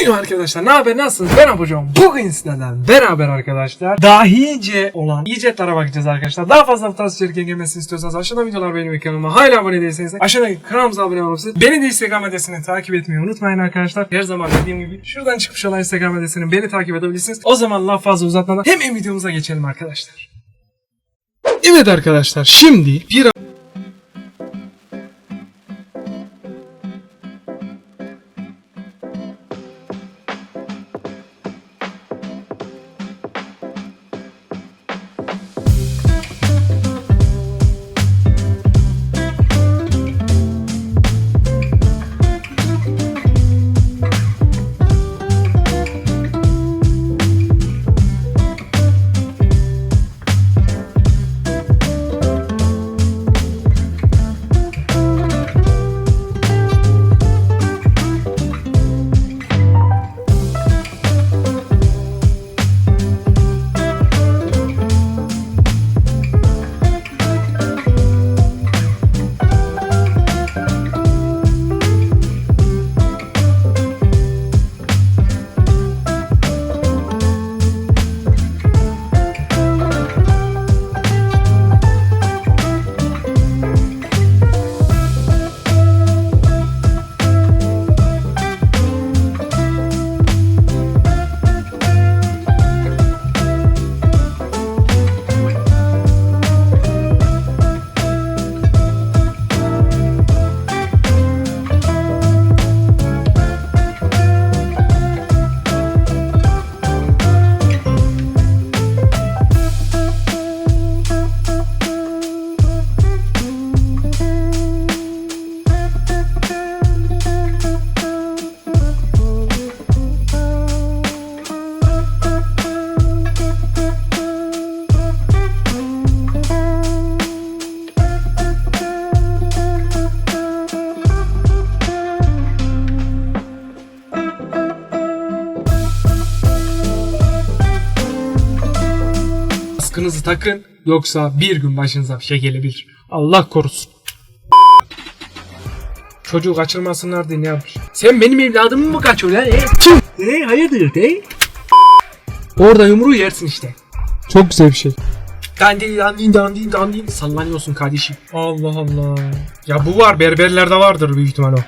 Hey arkadaşlar ne haber nasılsınız? Ben yapacağım bugün sizlerle beraber arkadaşlar dahice olan icatllara bakacağız arkadaşlar. Daha fazla bu tarz içeriklerin gelmesini istiyorsanız aşağıdan videolar beğenmeyi kanalıma hala abone değilseniz aşağıdaki kanalımıza abone olabilirsiniz beni de instagram adresini takip etmeyi unutmayın arkadaşlar. Her zaman dediğim gibi şuradan çıkmış olan instagram adresini beni takip edebilirsiniz. O zaman laf fazla uzatmadan hemen videomuza geçelim arkadaşlar. Evet arkadaşlar şimdi bir Maskınızı takın yoksa bir gün başınıza bir şey gelebilir. Allah korusun. Çocuğu kaçırmasınlar diye ne yapmış? Sen benim evladımı mı kaçırıyorsun lan? E? Kim? E, hayırdır de? Orada yumruğu yersin işte. Çok güzel bir şey. Dandin dandin dandin dandin sallanıyorsun kardeşim. Allah Allah. Ya bu var berberlerde vardır büyük ihtimal o.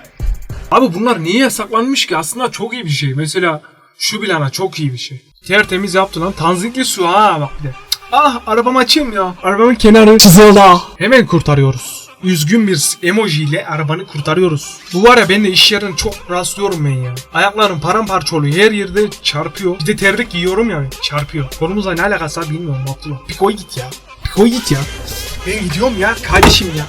Abi bunlar niye yasaklanmış ki? Aslında çok iyi bir şey. Mesela şu bilana çok iyi bir şey. Tertemiz yaptı lan. Tanzikli su ha bak bir de. Ah arabam ya. Arabamın kenarı çizildi. Hemen kurtarıyoruz. Üzgün bir emoji ile arabanı kurtarıyoruz. Bu var ya ben de iş yerinde çok rastlıyorum ben ya. Ayaklarım paramparça oluyor. Her yerde çarpıyor. Bir de terlik giyiyorum ya. Çarpıyor. Konumuzla ne alakası var bilmiyorum. Abdullah. Bir koy git ya. Bir koy git ya. Ben gidiyorum ya. Kardeşim ya.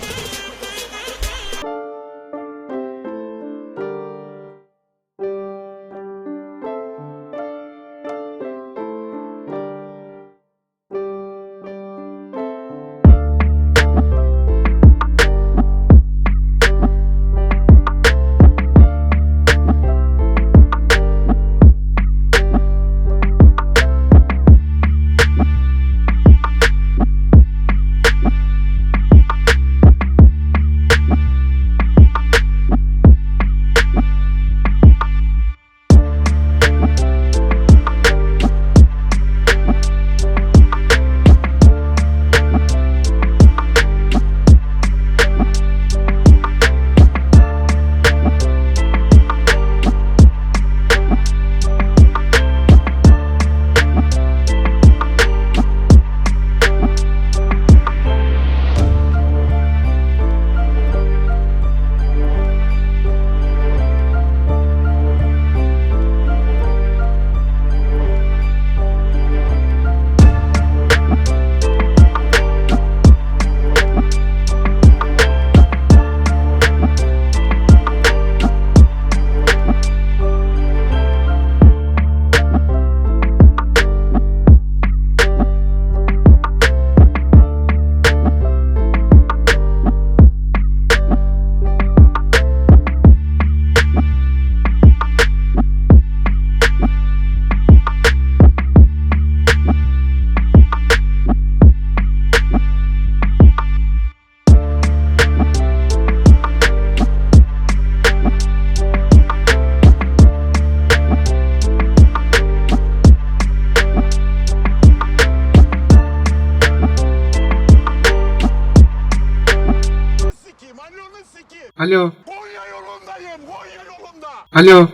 Alo. Konya yolundayım, Konya yolunda. Alo.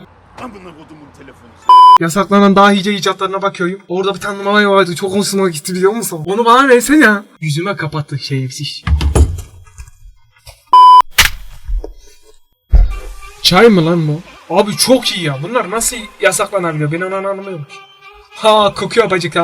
Amına kodumun telefonu. Yasaklanan dahice icatlarına bakıyorum. Orada bir tane numara vardı. Çok hoşuma gitti biliyor musun? Onu bana versene ya. Yüzüme kapattı şerefsiz. Çay mı lan bu? Abi çok iyi ya. Bunlar nasıl yasaklanabiliyor? Ben onu anlamıyorum. Ha kokuyor bacıklar